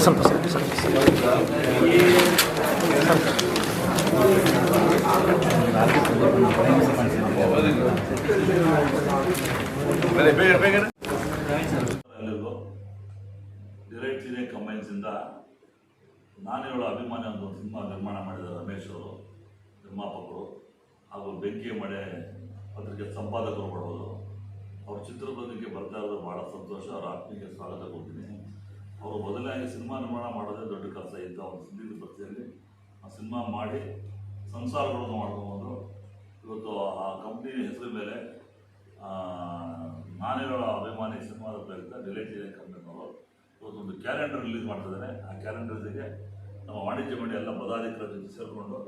ಸ್ವಲ್ಪ ಸ್ವಲ್ಪ ಡಿರೈಟ್ ಕಂಬೈನ್ಸಿಂದ ನಾನೇಳು ಅಭಿಮಾನಿ ಒಂದು ಸಿನಿಮಾ ನಿರ್ಮಾಣ ಮಾಡಿದ ರಮೇಶ್ ಅವರು ಹಾಗೂ ಬೆಂಕಿ ಮಳೆ ಪತ್ರಿಕೆ ಸಂಪಾದಕರು ಮಾಡೋದು. ಅವ್ರ ಚಿತ್ರಬಂಧಕ್ಕೆ ಬರ್ತಾ ಇರೋದು ಭಾಳ ಸಂತೋಷ ಅವ್ರ ಆತ್ಮೀಯ ಸ್ವಾಗತ ಕೊಡ್ತೀನಿ. ಅವರು ಮೊದಲಾಗಿ ಸಿನಿಮಾ ನಿರ್ಮಾಣ ಮಾಡೋದೇ ದೊಡ್ಡ ಕೆಲಸ ಇತ್ತು ಅವ್ರ ಸುದ್ದಿ ಪತ್ರಿಕೆಯಲ್ಲಿ ಆ ಸಿನಿಮಾ ಮಾಡಿ ಸಂಸಾರಗಳನ್ನು ಮಾಡ್ಕೊಬೋದು ಇವತ್ತು ಆ ಕಂಪ್ನಿ ಹೆಸರು ಮೇಲೆ ನಾನಿರೋ ಅಭಿಮಾನಿ ಸಿನಿಮಾದ ಪ್ರಯುಕ್ತ ರಿಲೇಟಿವ್ ಕಂಪ್ನಿನವರು ಇವತ್ತು ಒಂದು ಕ್ಯಾಲೆಂಡರ್ ರಿಲೀಸ್ ಮಾಡ್ತಿದ್ದಾರೆ. ಆ ಕ್ಯಾಲೆಂಡರ್ ಜೊತೆಗೆ ನಮ್ಮ ವಾಣಿಜ್ಯ ಮಂಡಿ ಎಲ್ಲ ಪದಾಧಿಕಾರಿಗಳ ಜೊತೆ ಸೇರಿಕೊಂಡು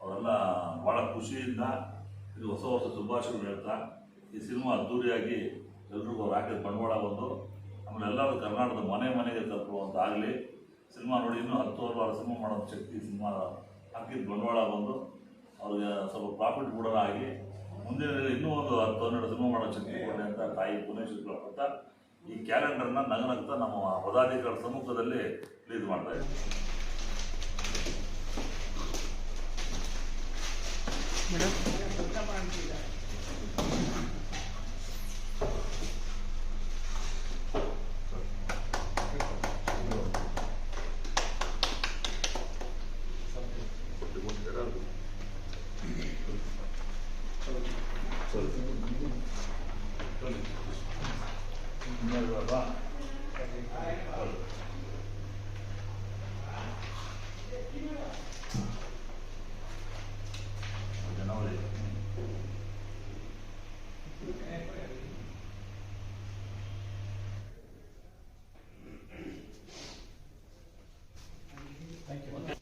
ಅವರೆಲ್ಲ ಭಾಳ ಖುಷಿಯಿಂದ ಇದು ಹೊಸ ವರ್ಷ ಶುಭಾಶಯಗಳು ಹೇಳ್ತಾ, ಈ ಸಿನಿಮಾ ಅದ್ದೂರಿಯಾಗಿ ಎಲ್ರಿಗೂ ಹಾಕಿದ ಬಂಡವಾಳ ಬಂದು ಆಮೇಲೆ ಎಲ್ಲರೂ ಕರ್ನಾಟಕದ ಮನೆ ಮನೆಗೆ ತಲುಪುವಂತಾಗಲಿ ಸಿನಿಮಾ ನೋಡಿ ಇನ್ನೂ ಹತ್ತು ಹಲವಾರು ಸಿನಿಮಾ ಮಾಡೋ ಶಕ್ತಿ ಸಿನಿಮಾ ಹಾಕಿದ ಬಂಡವಾಳ ಬಂದು ಅವ್ರಿಗೆ ಸ್ವಲ್ಪ ಪ್ರಾಫಿಟ್ ಕೂಡ ಆಗಿ ಮುಂದಿನ ದಿನ ಇನ್ನೂ ಒಂದು ಹತ್ತು, ಹನ್ನೆರಡು ಸಿನಿಮಾ ಮಾಡೋ ಶಕ್ತಿ ಕೊಡಲಿ ಅಂತ ತಾಯಿ ಪುನೇಶ್ವರ ಕೊಡ್ತಾ, ಈ ಕ್ಯಾಲೆಂಡರ್ನ ನಗನಗ್ತಾ ನಮ್ಮ ಪದಾಧಿಕಾರಿ ಸಮ್ಮುಖದಲ್ಲಿ ರಿಲೀಸ್ ಮಾಡ್ತಾ ಇದ್ದೀವಿ. ¿verdad? Thank.